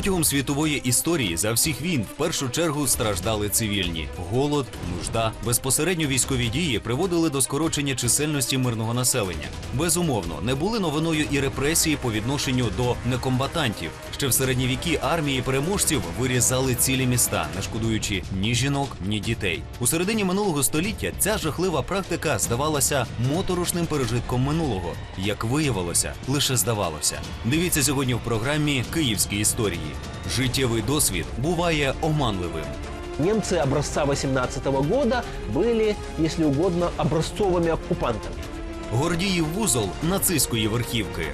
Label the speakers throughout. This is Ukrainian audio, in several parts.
Speaker 1: Протягом світової історії за всіх війн в першу чергу страждали цивільні. Голод, нужда, безпосередньо військові дії приводили до скорочення чисельності мирного населення. Безумовно, не були новиною і репресії по відношенню до некомбатантів. Ще в середні віки армії переможців вирізали цілі міста, не шкодуючи ні жінок, ні дітей. У середині минулого століття ця жахлива практика здавалася моторошним пережитком минулого. Як виявилося, лише здавалося. Дивіться сьогодні в програмі Київські історії. Життєвий досвід буває оманливим.
Speaker 2: Немцы образца 18 года были, если угодно, образцовыми оккупантами.
Speaker 1: Гордіїв вузол нацистської верхівки.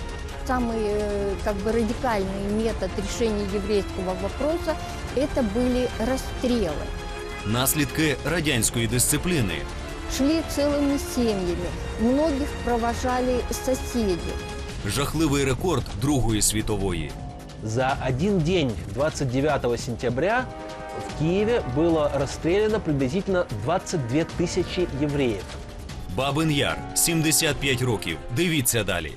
Speaker 3: Самый э, как бы радикальный метод решения еврейского вопроса это были расстрелы.
Speaker 1: Наслідки радянської дисципліни.
Speaker 3: Шли целыми семьями, многих провожали соседи.
Speaker 1: Жахливий рекорд Другої світової.
Speaker 2: За один день, 29 сентября, в Киеве было расстреляно приблизительно 22 тысячи евреев.
Speaker 1: Бабин Яр, 75 років. Дивіться далі.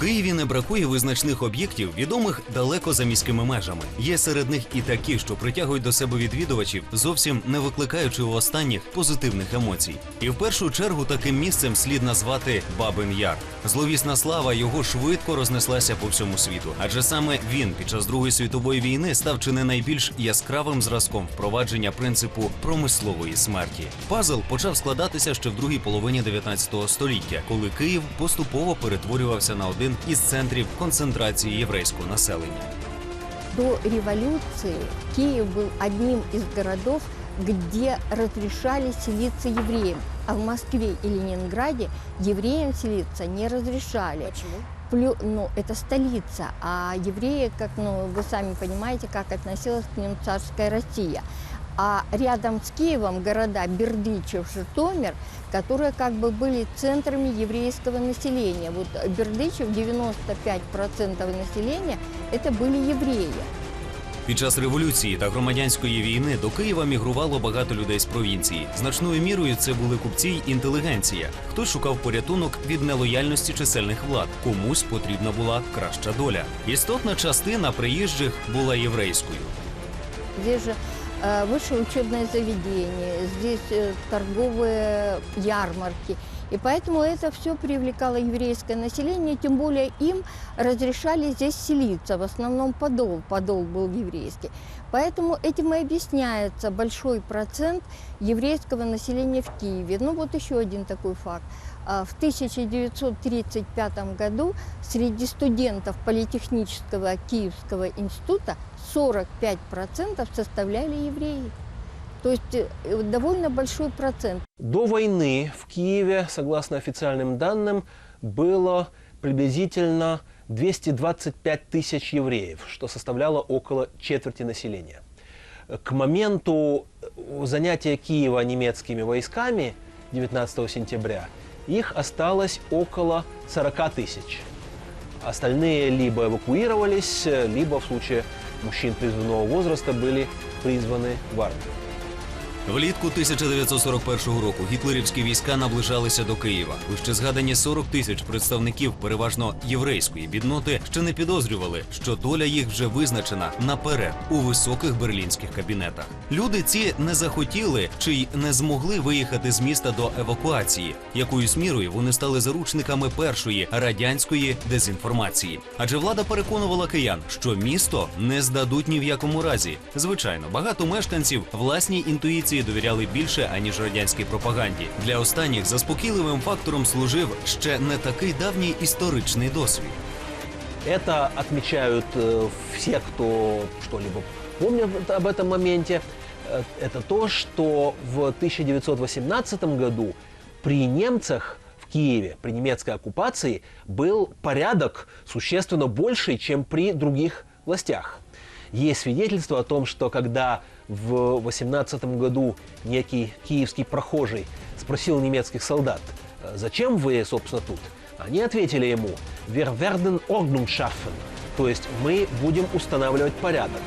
Speaker 1: Києві не бракує визначних об'єктів, відомих далеко за міськими межами. Є серед них і такі, що притягують до себе відвідувачів, зовсім не викликаючи у останніх позитивних емоцій. І в першу чергу таким місцем слід назвати Бабин Яр. Зловісна слава його швидко рознеслася по всьому світу, адже саме він під час Другої світової війни став чи не найбільш яскравим зразком впровадження принципу промислової смерті. Пазл почав складатися ще в другій половині 19 століття, коли Київ поступово перетворювався на один із центрів концентрації єврейського населення.
Speaker 3: До революции Киев был одним из городов, где разрешали селиться евреям, а в Москве и Ленинграде евреям селиться не разрешали.
Speaker 4: Почему?
Speaker 3: Плю- ну, это столица, а евреи, как ну, вы сами понимаете, как относилась к ним царская Россия. А рядом с Киевом города Бердычев, Житомир, которые как бы были центрами еврейского населения. Вот Бердычев 95% населения это были евреи.
Speaker 1: Під час революції та громадянської війни до Києва мігрувало багато людей з провінції. Значною мірою це були купці й інтелігенція. Хтось шукав порятунок від нелояльності чисельних влад, комусь потрібна була краща доля. Істотна частина приїжджих була єврейською.
Speaker 3: Здесь же э, высшее учебное заведение, здесь э, торговые ярмарки. И поэтому это все привлекало еврейское население, тем более им разрешали здесь селиться, в основном подол, подол был еврейский. Поэтому этим и объясняется большой процент еврейского населения в Киеве. Ну вот еще один такой факт. А, В 1935 году среди студентов Политехнического Киевского института 45% составляли евреи. То есть э, довольно большой процент.
Speaker 2: До войны в Киеве, согласно официальным данным, было приблизительно 225 тысяч евреев, что составляло около четверти населения. К моменту э, занятия Киева немецкими войсками 19 сентября их осталось около 40 тысяч. Остальные либо эвакуировались, э, либо в случае мужчин призывного возраста были призваны в армию.
Speaker 1: Влітку 1941 року гітлерівські війська наближалися до Києва. Вище згадані 40 тисяч представників переважно єврейської бідноти ще не підозрювали, що доля їх вже визначена наперед у високих берлінських кабінетах. Люди ці не захотіли чи й не змогли виїхати з міста до евакуації. Якоюсь мірою вони стали заручниками першої радянської дезінформації. Адже влада переконувала киян, що місто не здадуть ні в якому разі. Звичайно, багато мешканців власній інтуїції довіряли більше аніж радянській пропаганді. Для останніх заспокійливим фактором служив ще не такий давній історичний досвід.
Speaker 2: Это отмечают э, все, кто что-либо помнят об этом моменте. Э, Это то, что в 1918 году при немцах в Киеве, при немецкой оккупации, был порядок существенно больший, чем при других властях. Есть свидетельство о том, что когда в 18 году некий киевский прохожий спросил немецких солдат, «Э, зачем вы, собственно, тут? Они ответили ему, Wir werden Ordnung schaffen. То есть мы будем устанавливать порядок.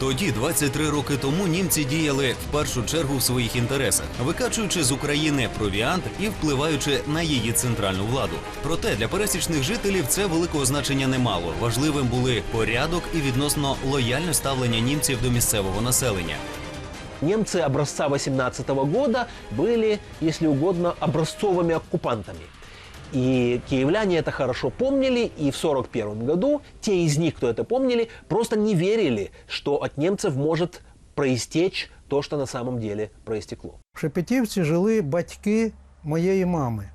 Speaker 1: Тоді, 23 роки тому, німці діяли в першу чергу в своїх інтересах, викачуючи з України провіант і впливаючи на її центральну владу. Проте для пересічних жителів це великого значення не мало. Важливим були порядок і відносно лояльне ставлення німців до місцевого населення.
Speaker 2: Немцы образца 18 года были, если угодно, образцовыми оккупантами. И киевляне это хорошо помнили, и в 1941 году те из них, кто это помнили, просто не верили, что от немцев может проистечь то, что на самом деле проистекло.
Speaker 4: В Шепетівці жили батьки моєї мами.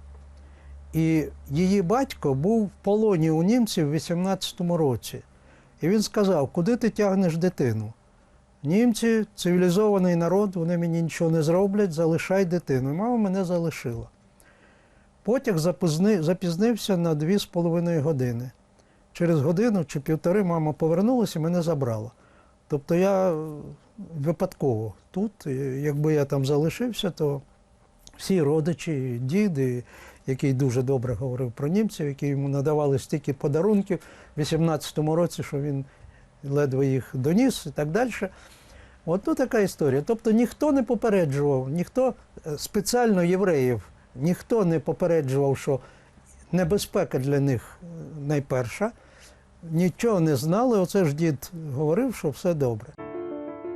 Speaker 4: І її батько був в полоні у німців в 18-му році. І він сказав, куди ти тягнеш дитину? Німці цивілізований народ, вони мені нічого не зроблять, залишай дитину. Мама мене залишила. Потяг запізни, запізнився на 2,5 години. Через годину чи півтори мама повернулася і мене забрала. Тобто я е, випадково тут, якби я там залишився, то всі родичі, діди, який дуже добре говорив про німців, які йому надавали стільки подарунків в 18-му році, що він ледве їх доніс і так далі. От ну, така історія. Тобто ніхто не попереджував, ніхто е, спеціально євреїв, ніхто не попереджував, що небезпека для них е, найперша. Нічого не знали. Оце ж дід говорив, що все добре.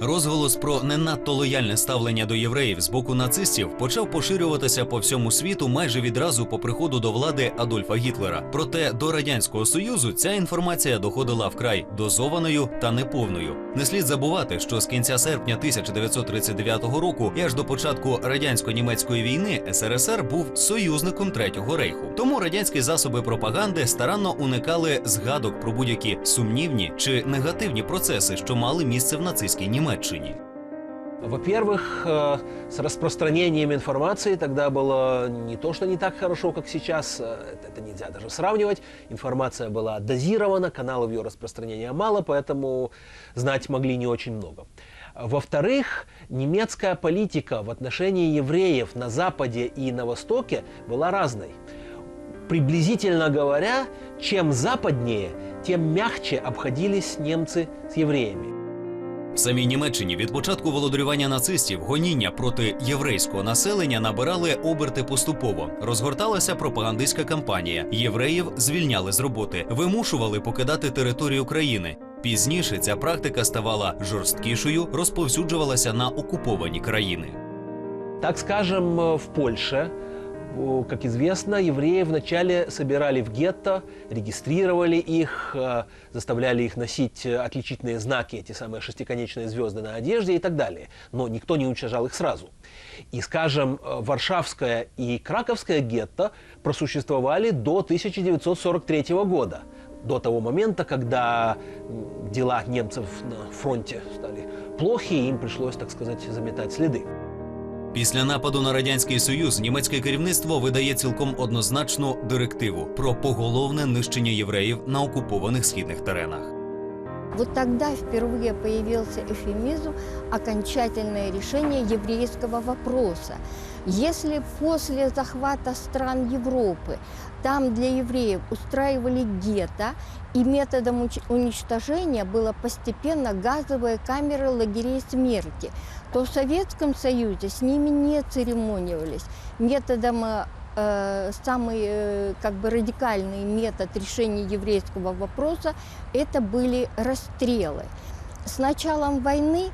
Speaker 1: Розголос про не надто лояльне ставлення до євреїв з боку нацистів почав поширюватися по всьому світу майже відразу по приходу до влади Адольфа Гітлера. Проте до радянського союзу ця інформація доходила вкрай дозованою та неповною. Не слід забувати, що з кінця серпня 1939 року і аж до початку радянсько-німецької війни СРСР був союзником Третього рейху. Тому радянські засоби пропаганди старанно уникали згадок про будь-які сумнівні чи негативні процеси, що мали місце в нацистській Німеччині.
Speaker 2: Во-первых, э, с распространением информации тогда было не то, что не так хорошо, как сейчас, э, это нельзя даже сравнивать. Информация была дозирована, каналов ее распространения мало, поэтому знать могли не очень много. Во-вторых, немецкая политика в отношении евреев на Западе и на Востоке была разной. Приблизительно говоря, чем западнее, тем мягче обходились немцы с евреями.
Speaker 1: В самій Німеччині від початку володарювання нацистів гоніння проти єврейського населення набирали оберти поступово. Розгорталася пропагандистська кампанія. Євреїв звільняли з роботи, вимушували покидати територію країни. Пізніше ця практика ставала жорсткішою, розповсюджувалася на окуповані країни.
Speaker 2: Так скажем, э, в Польше, как известно, евреев вначале собирали в гетто, регистрировали их, э, заставляли их носить отличительные знаки, эти самые шестиконечные звезды на одежде и так далее. Но никто не уничтожал их сразу. И, скажем, э, Варшавское и Краковское гетто просуществовали до 1943 года, до того момента, когда дела немцев на фронте стали плохи, и им пришлось, так сказать, заметать следы.
Speaker 1: Після нападу на радянський союз німецьке керівництво видає цілком однозначну директиву про поголовне нищення євреїв на окупованих східних теренах.
Speaker 3: Вот тогда впервые появился эфемизм «окончательное решение еврейского вопроса». Если после захвата стран Европы там для евреев устраивали гетто, и методом уч- уничтожения было постепенно газовые камеры лагерей смерти, то в Советском Союзе с ними не церемонировались. Методом э, э, самый э, как бы радикальный метод решения еврейского вопроса это были расстрелы. С началом войны,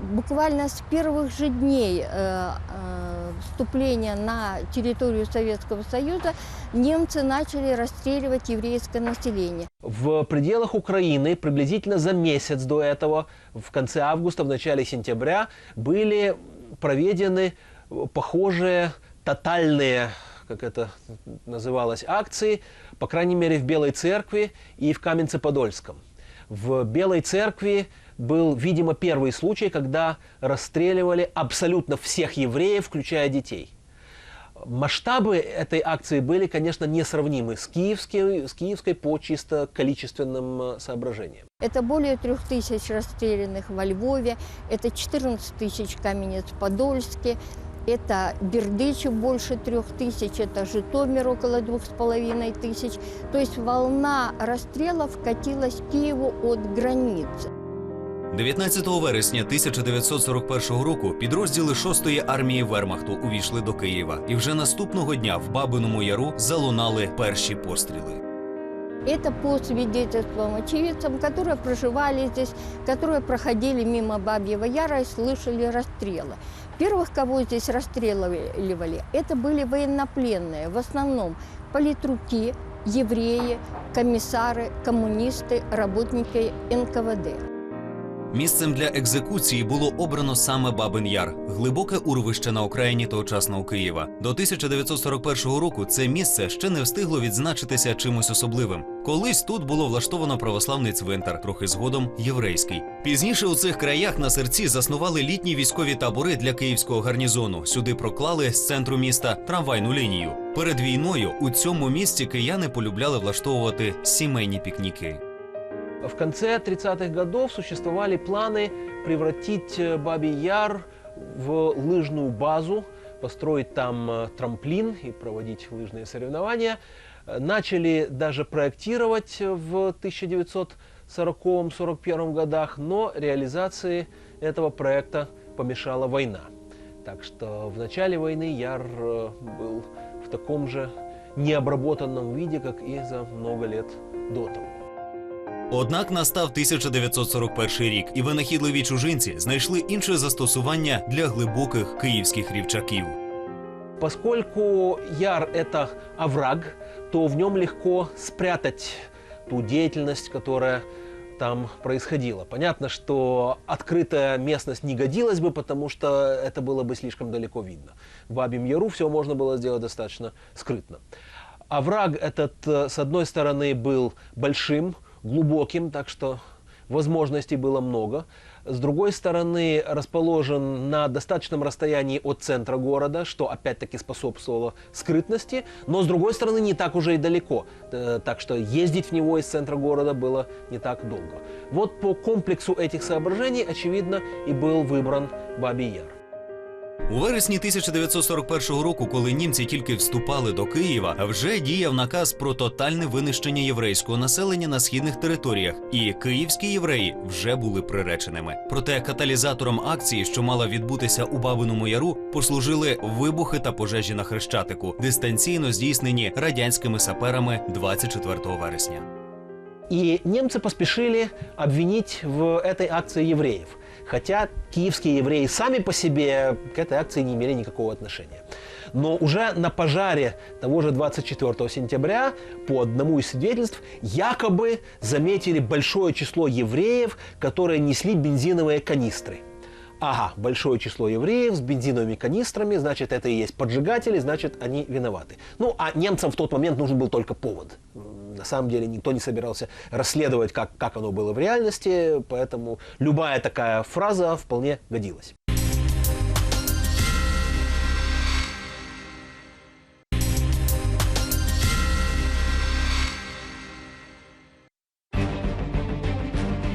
Speaker 3: буквально с первых же дней э, э, вступления на территорию Советского Союза, немцы начали расстреливать еврейское население.
Speaker 2: В пределах Украины приблизительно за месяц до этого, в конце августа, в начале сентября, были проведены похожие тотальные, как это называлось, акции, по крайней мере, в Белой Церкви и в Каменце-Подольском. В Белой Церкви был, видимо, первый случай, когда расстреливали абсолютно всех евреев, включая детей. Масштабы этой акции были, конечно, несравнимы с киевской, с киевской по чисто количественным э, соображениям.
Speaker 3: Это более трех тысяч расстрелянных во Львове, это 14 тысяч в Каменец-Подольске, это Бердычев больше трех тысяч, это Житомир около двух с половиной тысяч. То есть волна расстрелов катилась к Киеву от границы.
Speaker 1: 19 вересня 1941 року підрозділи 6-ї армії Вермахту увійшли до Києва, і вже наступного дня в Бабиному Яру залунали перші постріли.
Speaker 3: Это по свидетельствам очевидцам, которые проживали здесь, которые проходили мимо Бабьего Яра и слышали расстрелы. Первых, кого здесь расстреливали, это были военнопленные, в основном политруки, евреи, комиссары, коммунисты, работники НКВД.
Speaker 1: Місцем для екзекуції було обрано саме Бабин Яр, глибоке урвище на окраїні тогочасного Києва. До 1941 року це місце ще не встигло відзначитися чимось особливим. Колись тут було влаштовано православний цвинтар, трохи згодом єврейський. Пізніше у цих краях на серці заснували літні військові табори для київського гарнізону. Сюди проклали з центру міста трамвайну лінію. Перед війною у цьому місті кияни полюбляли влаштовувати сімейні пікніки.
Speaker 2: В конце 30-х годов существовали планы превратить э, Бабий Яр в лыжную базу, построить там э, трамплин и проводить лыжные соревнования. Начали даже проектировать в 1940-41 годах, но реализации этого проекта помешала война. Так что в начале войны Яр э, был в таком же необработанном виде, как и за много лет до того.
Speaker 1: Однак настав 1941 рік, і винахідливі чужинці знайшли інше застосування для глибоких київських рівчаків.
Speaker 2: Поскольку Яр – это овраг, то в нем легко спрятать ту деятельность, которая там происходила. Понятно, что открытая местность не годилась бы, потому что это было бы слишком далеко видно. В Бабьем Яру все можно было сделать достаточно скрытно. Овраг этот, э, с одной стороны, был большим, глубоким, так что возможностей было много. С другой стороны, расположен на достаточном расстоянии от центра города, что опять-таки способствовало скрытности, но с другой стороны не так уже и далеко, Э, так что ездить в него из центра города было не так долго. Вот по комплексу этих соображений, очевидно, и был выбран Бабий Яр.
Speaker 1: У вересні 1941 року, коли німці тільки вступали до Києва, вже діяв наказ про тотальне винищення єврейського населення на східних територіях, і київські євреї вже були приреченими. Проте каталізатором акції, що мала відбутися у Бабиному Яру, послужили вибухи та пожежі на хрещатику, дистанційно здійснені радянськими саперами 24 вересня.
Speaker 2: И немцы поспешили обвинить в этой акции евреев. Хотя киевские евреи сами по себе к этой акции не имели никакого отношения. Но уже на пожаре того же 24 сентября, по одному из свидетельств, якобы заметили большое число евреев, которые несли бензиновые канистры. Ага, большое число евреев с бензиновыми канистрами, значит, это и есть поджигатели, значит, они виноваты. Ну, а немцам в тот момент нужен был только повод. На самом деле никто не собирался расследовать, как, как оно было в реальности, поэтому любая такая фраза вполне годилась.
Speaker 1: –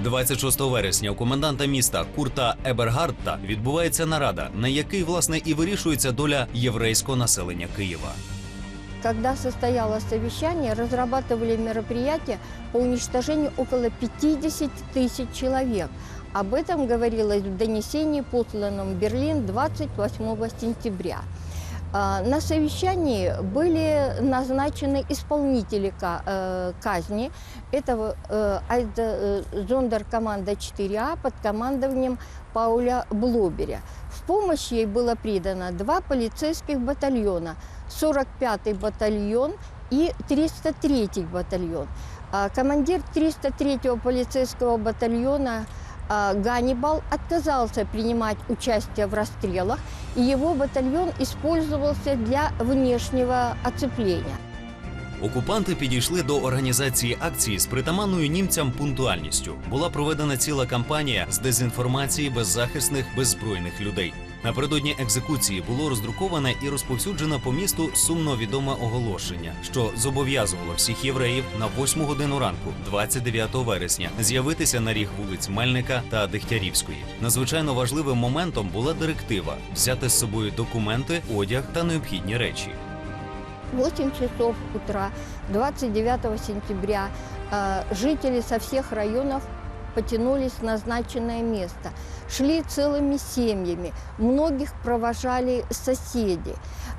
Speaker 1: 26 вересня у коменданта міста Курта Ебергардта відбувається нарада, на якій власне і вирішується доля єврейського населення Києва.
Speaker 3: Когда состоялось совещание, разрабатывали мероприятия по уничтожению около 50 тысяч человек. Об этом говорилось в донесении, посланном в Берлин 28 сентября. А, На совещании были назначены исполнители э, казни. Это э, э, зондеркоманда 4А под командованием Пауля Блоберя. В помощь ей было придано два полицейских батальона, 45-й батальон и 303-й батальон. Командир 303-го полицейского батальона а, Ганнибал отказался принимать участие в расстрелах, и его батальон использовался для внешнего оцепления.
Speaker 1: Окупанти підійшли до організації акції з притаманною німцям пунктуальністю. Була проведена ціла кампанія з дезінформації беззахисних беззбройних людей. Напередодні екзекуції було роздруковане і розповсюджено по місту сумно відоме оголошення, що зобов'язувало всіх євреїв на 8 годину ранку, 29 вересня, з'явитися на ріг вулиць Мельника та Дегтярівської. Надзвичайно важливим моментом була директива взяти з собою документи, одяг та необхідні речі.
Speaker 3: 8 часов утра 29 сентября э, жители со всех районов потянулись в назначенное место. Шли целыми семьями, многих провожали соседи.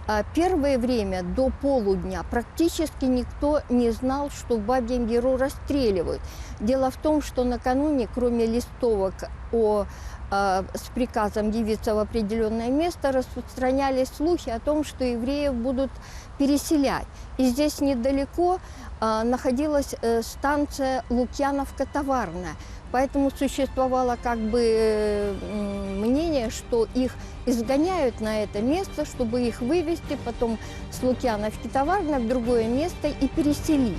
Speaker 3: А Первое время, до полудня, практически никто не знал, что в Бабьем Яру расстреливают. Дело в том, что накануне, кроме листовок о э, с приказом явиться в определенное место, распространялись слухи о том, что евреев будут переселять. И здесь недалеко а, находилась э, станция Лукьяновка-Товарная. Поэтому существовало как бы э, м, мнение, что их изгоняют на это место, чтобы их вывести потом с Лукьяновки Товарной в другое место и переселить.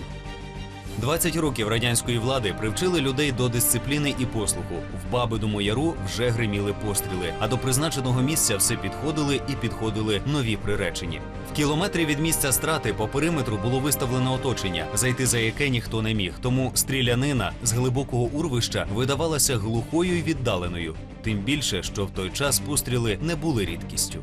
Speaker 1: 20 років радянської влади привчили людей до дисципліни і послуху. В Бабиному яру вже гриміли постріли, а до призначеного місця все підходили і підходили нові приречені. В кілометрі від місця страти по периметру було виставлено оточення, зайти за яке ніхто не міг. Тому стрілянина з глибокого урвища видавалася глухою й віддаленою. Тим більше, що в той час постріли не були рідкістю.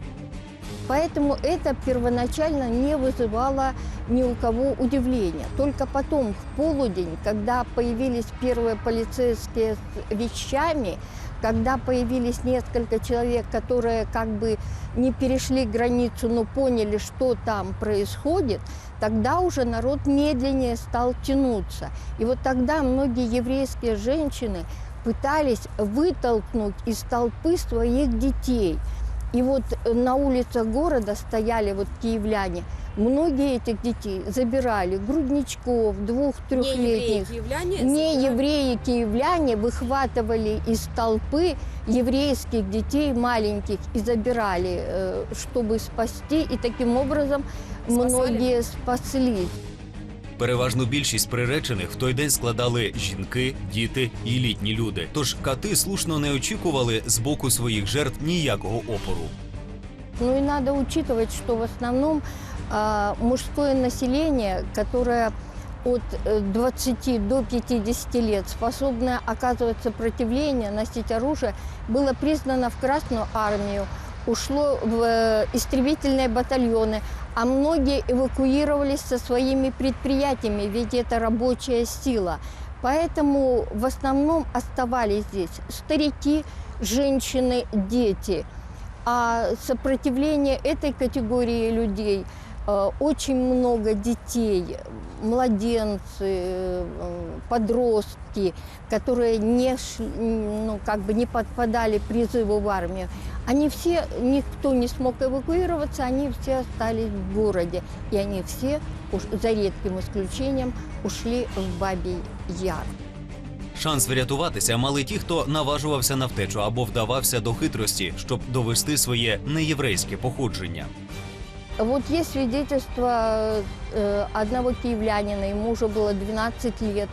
Speaker 3: Поэтому это первоначально не вызывало ни у кого удивления. Только потом, в полудень, когда появились первые полицейские с вещами, когда появились несколько человек, которые как бы не перешли границу, но поняли, что там происходит, тогда уже народ медленнее стал тянуться. И вот тогда многие еврейские женщины пытались вытолкнуть из толпы своих детей – и вот э, на улицах города стояли вот киевляне. Многие этих детей забирали грудничков, двух-трехлетних.
Speaker 5: киевляне?
Speaker 3: Не евреи киевляне выхватывали из толпы еврейских детей маленьких и забирали, э, чтобы спасти. И таким образом
Speaker 5: Спасали?
Speaker 3: многие спаслись.
Speaker 1: Переважну більшість приречених в той день складали жінки, діти і літні люди. Тож кати слушно не очікували з боку своїх жертв ніякого опору.
Speaker 3: Ну и надо учитывать, что в основном а, мужское население, которое от э, 20 до 50 лет способное оказывать сопротивление, носить оружие, было признано в Красную армию, Ушло в э, истребительные батальоны, а многие эвакуировались со своими предприятиями, ведь это рабочая сила. Поэтому в основном оставались здесь старики, женщины, дети. А сопротивление этой категории людей э, очень много детей, младенцы, э, подростки, которые не, ну, как бы не подпадали призыву в армию. Они все, никто не смог эвакуироваться, они все остались в городе. И они все, уж- за редким исключением, ушли в Бабий Яр.
Speaker 1: Шанс врятуватися мали ті, хто наважувався на втечу або вдавався до хитрості, щоб довести своє неєврейське походження.
Speaker 3: Вот есть свидетельство э, одного киевлянина, ему уже было 12 лет,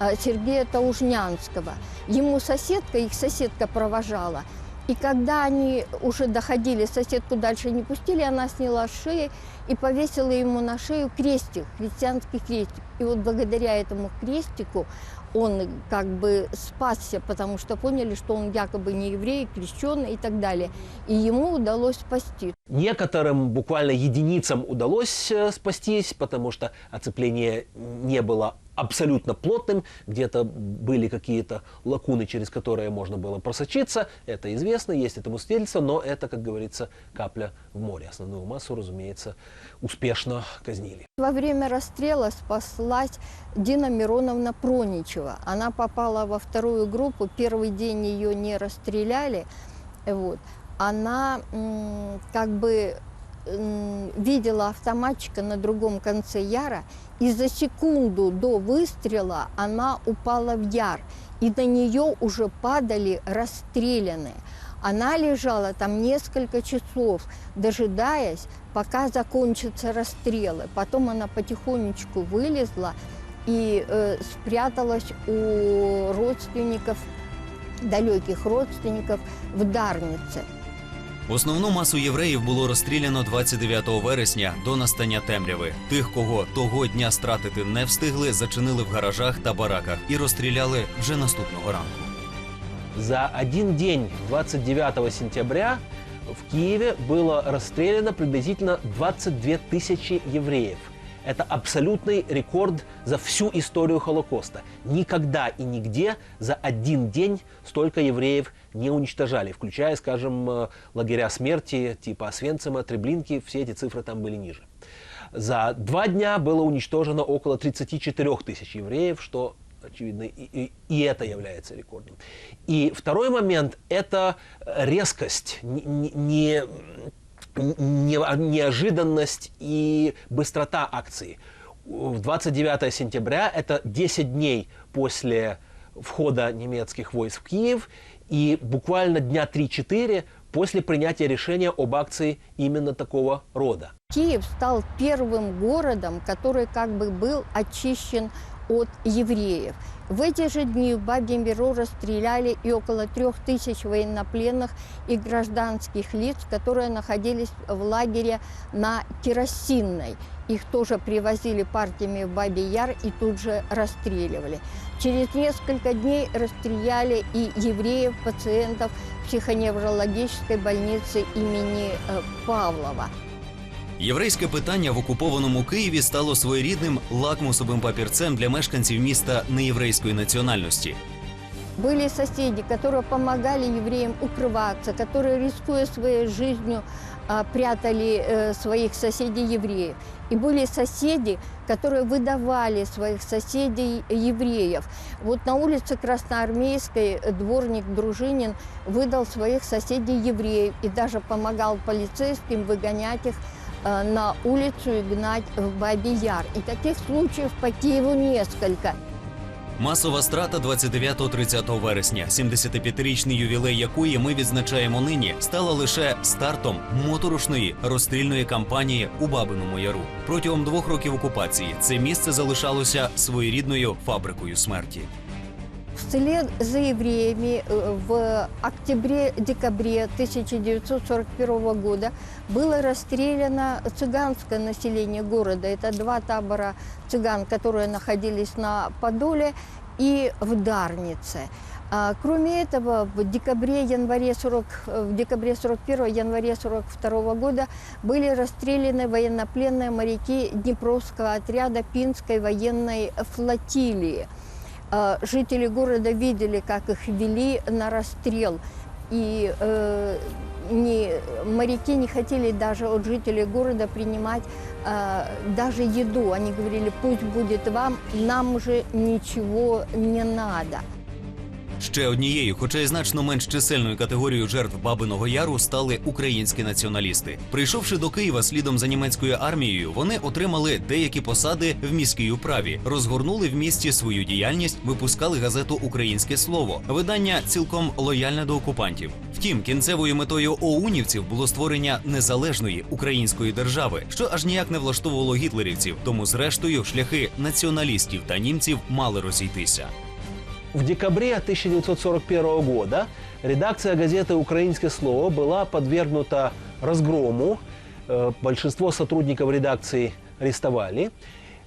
Speaker 3: э, Сергея Таужнянского. Ему соседка, их соседка провожала. И когда они уже доходили, соседку дальше не пустили, она сняла с шеи и повесила ему на шею крестик, христианский крестик. И вот благодаря этому крестику он как бы спасся, потому что поняли, что он якобы не еврей, крещенный и так далее. И ему удалось спасти.
Speaker 2: Некоторым, буквально единицам удалось э, спастись, потому что оцепление не было абсолютно плотным, где-то были какие-то лакуны, через которые можно было просочиться, это известно, есть этому свидетельство, но это, как говорится, капля в море. Основную массу, разумеется, успешно казнили.
Speaker 3: Во время расстрела спаслась Дина Мироновна Проничева. Она попала во вторую группу. Первый день ее не расстреляли. Вот. Она как бы видела автоматчика на другом конце яра, и за секунду до выстрела она упала в яр, и на нее уже падали расстрелянные. Она лежала там несколько часов, дожидаясь, пока закончатся расстрелы. Потом она потихонечку вылезла и э, спряталась у родственников, далеких родственников в Дарнице.
Speaker 1: Основну масу євреїв було розстріляно 29 вересня до настання темряви. Тих, кого того дня стратити не встигли, зачинили в гаражах та бараках і розстріляли вже наступного ранку.
Speaker 2: За один день, 29 сентября, в Киеве было расстреляно приблизительно 22 тысячи евреев. Это абсолютный рекорд за всю историю Холокоста. Никогда и нигде за один день столько евреев не уничтожали, включая, скажем, э, лагеря смерти типа Освенцима, Треблинки, все эти цифры там были ниже. За два дня было уничтожено около 34 тысяч евреев, что очевидно, и, и- и это является рекордом. И второй момент – это резкость, не, не- не- неожиданность и быстрота акции. В 29 сентября – это 10 дней после входа немецких войск в Киев и буквально дня 3-4 после принятия решения об акции именно такого рода.
Speaker 3: Киев стал первым городом, который как бы был очищен от евреев. В эти же дни в Бабьем Беру расстреляли и около трех тысяч военнопленных и гражданских лиц, которые находились в лагере на Керосинной. Их тоже привозили партиями в Бабий Яр и тут же расстреливали. Через несколько дней расстреляли и евреев, пациентов психоневрологической больницы имени э, Павлова.
Speaker 1: Єврейське питання в окупованому Києві стало своєрідним лакмусовим папірцем для мешканців міста неєврейської національності.
Speaker 3: Были соседи, которые помогали евреям укрываться, которые, рискуя своей жизнью, а, прятали э, своих соседей евреев. И были соседи, которые выдавали своих соседей евреев. Вот на улице Красноармейской э, дворник Дружинин выдал своих соседей евреев и даже помогал полицейским выгонять их э, на улицу и гнать в Бабий Яр. И таких случаев по Киеву несколько.
Speaker 1: Масова страта 29-30 вересня, 75-річний ювілей якої ми відзначаємо нині, стала лише стартом моторошної розстрільної кампанії у Бабиному Яру. Протягом двох років окупації це місце залишалося своєрідною фабрикою смерті.
Speaker 3: Вслед за евреями э, в октябре-декабре 1941 года было расстреляно цыганское население города. Это два табора цыган, которые находились на Подоле и в Дарнице. А, Кроме этого, в декабре-январе 40, э, в декабре 41 январе 42 года были расстреляны военнопленные моряки Днепровского отряда Пинской военной флотилии. Э, Жители города видели, как их вели на расстрел. И э, не, моряки не хотели даже от жителей города принимать э, даже еду. Они говорили, пусть будет вам, нам уже ничего не надо.
Speaker 1: Ще однією, хоча й значно менш чисельною категорією жертв Бабиного Яру стали українські націоналісти. Прийшовши до Києва слідом за німецькою армією, вони отримали деякі посади в міській управі, розгорнули в місті свою діяльність, випускали газету Українське слово, видання цілком лояльне до окупантів. Втім, кінцевою метою оунівців було створення незалежної української держави, що аж ніяк не влаштовувало гітлерівців. Тому, зрештою, шляхи націоналістів та німців мали розійтися.
Speaker 2: В декабре 1941 года редакция газеты «Украинское слово» была подвергнута разгрому. Э, Большинство сотрудников редакции арестовали.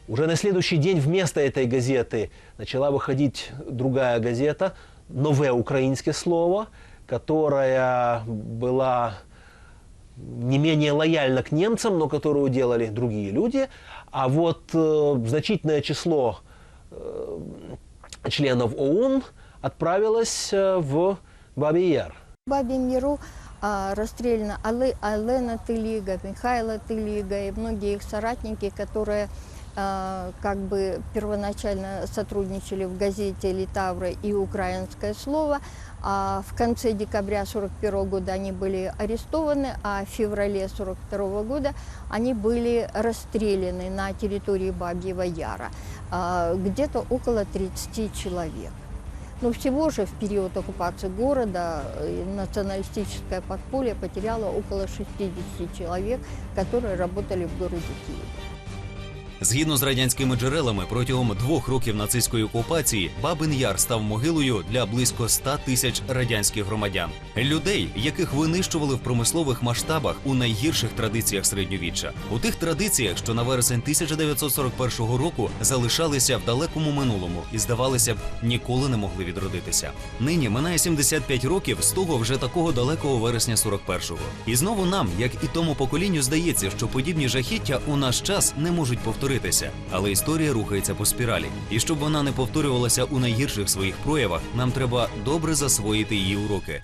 Speaker 2: Уже на следующий день вместо этой газеты начала выходить другая газета «Новое украинское слово», которая была не менее лояльна к немцам, но которую делали другие люди. А вот э, значительное число э, членов ОУН отправилось э, в Бабий Яр.
Speaker 3: В Бабьем Яру а, расстреляна Алы- Алена Тылига, Михайло Тылига и многие их соратники, которые а, как бы первоначально сотрудничали в газете «Литавра» и «Украинское слово», а в конце декабря 1941 года они были арестованы, а в феврале 1942 года они были расстреляны на территории Бабьего Яра. А, Где-то около 30 человек. Но всего же в период оккупации города э, националистическое подполье потеряло около 60 человек, которые работали в городе Киеве.
Speaker 1: Згідно з радянськими джерелами, протягом двох років нацистської окупації Бабин Яр став могилою для близько 100 тисяч радянських громадян, людей, яких винищували в промислових масштабах у найгірших традиціях середньовіччя, у тих традиціях, що на вересень 1941 року залишалися в далекому минулому і здавалося б, ніколи не могли відродитися. Нині минає 75 років з того вже такого далекого вересня 41-го. І знову нам, як і тому поколінню, здається, що подібні жахіття у наш час не можуть повторитися, але історія рухається по спіралі. І щоб вона не повторювалася у найгірших своїх проявах, нам треба добре засвоїти її уроки.